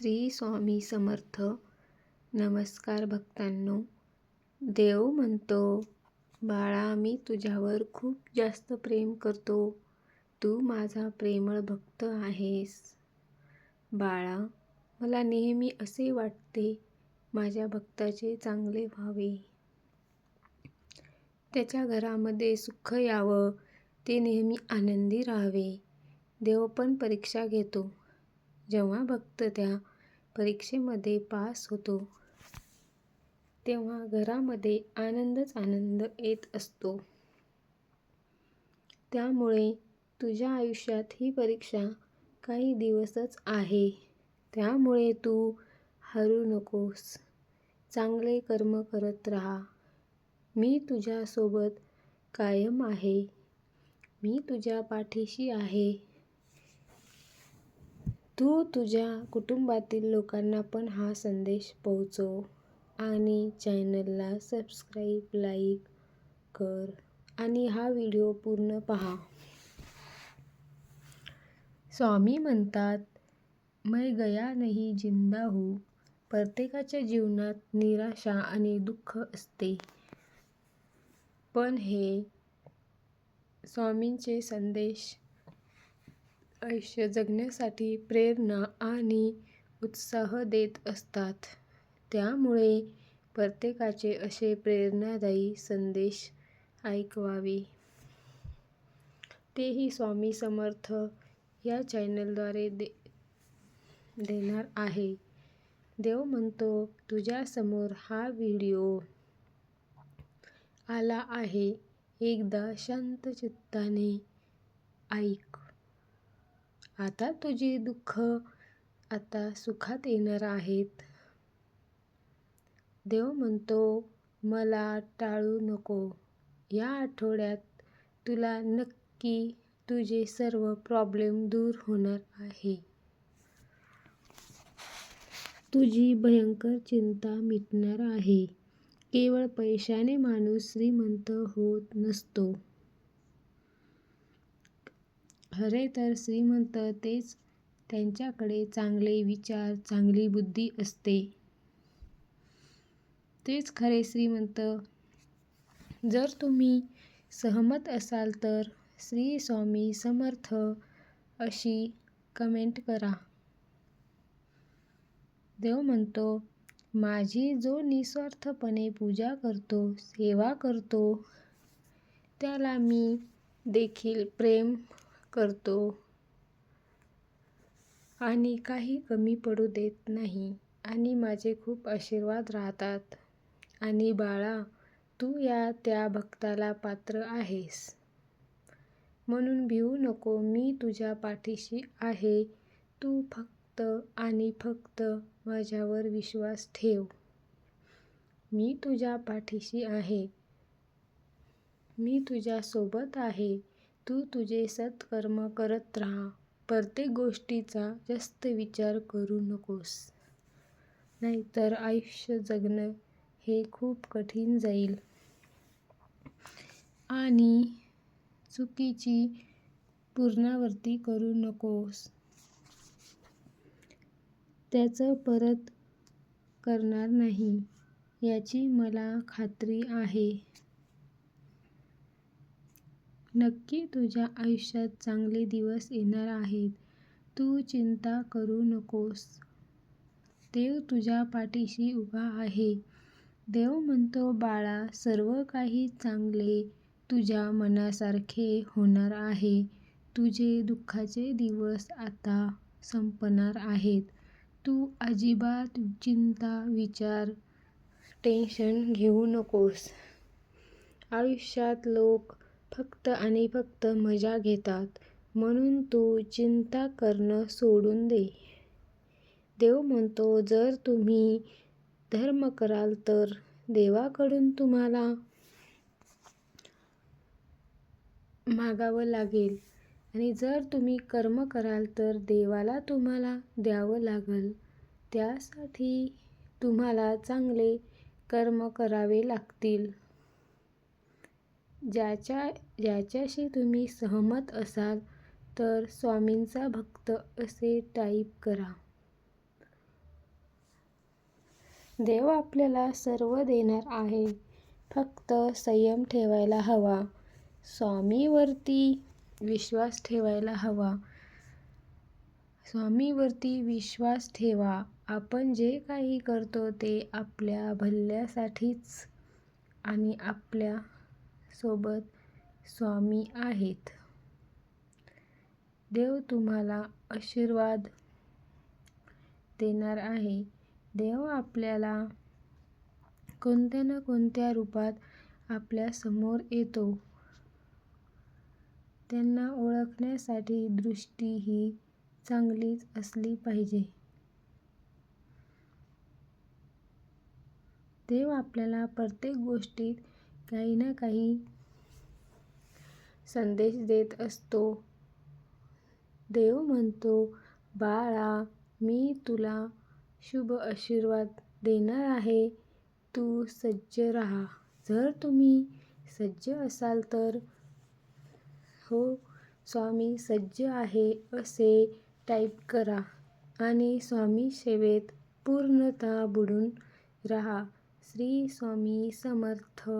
श्री स्वामी समर्थ. नमस्कार भक्तांनो. देव म्हणतो बाळा मी तुझ्यावर खूप जास्त प्रेम करतो. तू माझा प्रेमळ भक्त आहेस. बाळा मला नेहमी असे वाटते माझ्या भक्ताचे चांगले व्हावे. त्याच्या घरामध्ये सुख यावं ते नेहमी आनंदी राहावे. देव पण परीक्षा घेतो. जेव्हा भक्त त्या परीक्षेमध्ये पास होतो. तेव्हा घरामध्ये आनंदच आनंद येत असतो. त्यामुळे तुझ्या आयुष्यात ही परीक्षा काही दिवसच आहे. त्यामुळे तू हरू नकोस. चांगले कर्म करत राहा. मी तुझ्यासोबत कायम आहे. मी तुझ्या पाठीशी आहे. तू तुझ्या कुटुंबातील लोकांना पण हा संदेश पोहोचव आणि चॅनलला सबस्क्राईब लाईक कर आणि हा व्हिडिओ पूर्ण पहा. स्वामी म्हणतात मैं गया नाही जिंदा हूँ. प्रत्येकाच्या जीवनात निराशा आणि दुःख असते. पण हे स्वामींचे संदेश आयुष्य जगण्यासाठी प्रेरणा आणि उत्साह देत असतात. त्यामुळे प्रत्येकाचे असे प्रेरणादायी संदेश ऐकवावे. तेही स्वामी समर्थ या चॅनलद्वारे दे देणार आहे. देव म्हणतो तुझ्यासमोर हा व्हिडिओ आला आहे. एकदा शांत चित्ताने ऐक. आता तुझी दुःख आता सुखात येणार आहेत. देव म्हणतो मला टाळू नको. या आठवड्यात तुला नक्की तुझे सर्व प्रॉब्लेम दूर होणार आहे. तुझी भयंकर चिंता मिटणार आहे. केवळ पैशाने माणूस श्रीमंत होत नसतो. खरे तर श्रीमंत तेच त्यांच्याकडे चांगले विचार चांगली बुद्धी असते. तेच खरे श्रीमंत. जर तुम्ही सहमत असाल तर श्री स्वामी समर्थ अशी कमेंट करा. देव म्हणतो माझी जो निस्वार्थपणे पूजा करतो सेवा करतो त्याला मी देखील प्रेम करतो. आणि काही कमी पडू देत नाही आणि माझे खूप आशीर्वाद राहतात. आणि बाळा तू या त्या भक्ताला पात्र आहेस. म्हणून भिवू नको मी तुझ्या पाठीशी आहे. तू फक्त आणि फक्त माझ्यावर विश्वास ठेव. मी तुझ्या पाठीशी आहे. मी तुझ्यासोबत आहे. तू तुझे सत्कर्म करत राहा. प्रत्येक गोष्टीचा जास्त विचार करू नकोस. नाहीतर आयुष्य जगणं हे खूप कठीण जाईल. आणि चुकीची पुनरावृत्ती करू नकोस. त्याचं परत करणार नाही याची मला खात्री आहे. नक्की तुझ्या आयुष्यात चांगले दिवस येणार आहेत. तू चिंता करू नकोस. देव तुझ्या पाठीशी उभा आहे. देव म्हणतो बाळा सर्व काही चांगले तुझ्या मनासारखे होणार आहे. तुझे दुःखाचे दिवस आता संपणार आहेत. तू अजिबात चिंता विचार टेन्शन घेऊ नकोस. आयुष्यात लोक फक्त आणि फक्त मजा घेतात. म्हणून तू चिंता करणं सोडून दे. देव म्हणतो जर तुम्ही धर्म कराल तर देवाकडून तुम्हाला मागावं लागेल. आणि जर तुम्ही कर्म कराल तर देवाला तुम्हाला द्यावं लागेल. त्यासाठी तुम्हाला चांगले कर्म करावे लागतील. ज्याच्या ज्याच्याशी तुम्ही सहमत असाल तर स्वामींचा भक्त असे टाईप करा. देव आपल्याला सर्व देणार आहे. फक्त संयम ठेवायला हवा. स्वामीवरती विश्वास ठेवायला हवा. स्वामीवरती विश्वास ठेवा. आपण जे काही करतो ते आपल्या भल्यासाठीच आणि आपल्या सोबत स्वामी आहेत. देव तुम्हाला आशीर्वाद देणार आहे. देव आपल्याला कोणत्या ना कोणत्या रूपात आपल्यासमोर येतो. त्यांना ओळखण्यासाठी दृष्टी ही चांगलीच असली पाहिजे. देव आपल्याला प्रत्येक गोष्टीत काही ना काही संदेश देत असतो. देव म्हणतो बाळा मी तुला शुभ आशीर्वाद देणार आहे. तू सज्ज राहा. जर तुम्ही सज्ज असाल तर हो स्वामी सज्ज आहे असे टाईप करा आणि स्वामी सेवेत पूर्णतः बुडून राहा. श्री स्वामी समर्थ.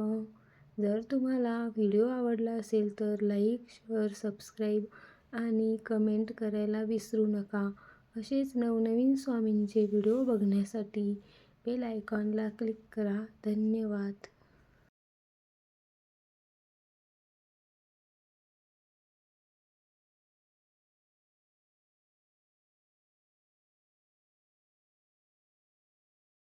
जर तुम्हाला व्हिडिओ आवडला असेल तर लाईक शेअर सबस्क्राईब आणि कमेंट करायला विसरू नका. असेच नवनवीन स्वामींचे व्हिडिओ बघण्यासाठी बेल आयकॉनला क्लिक करा. धन्यवाद.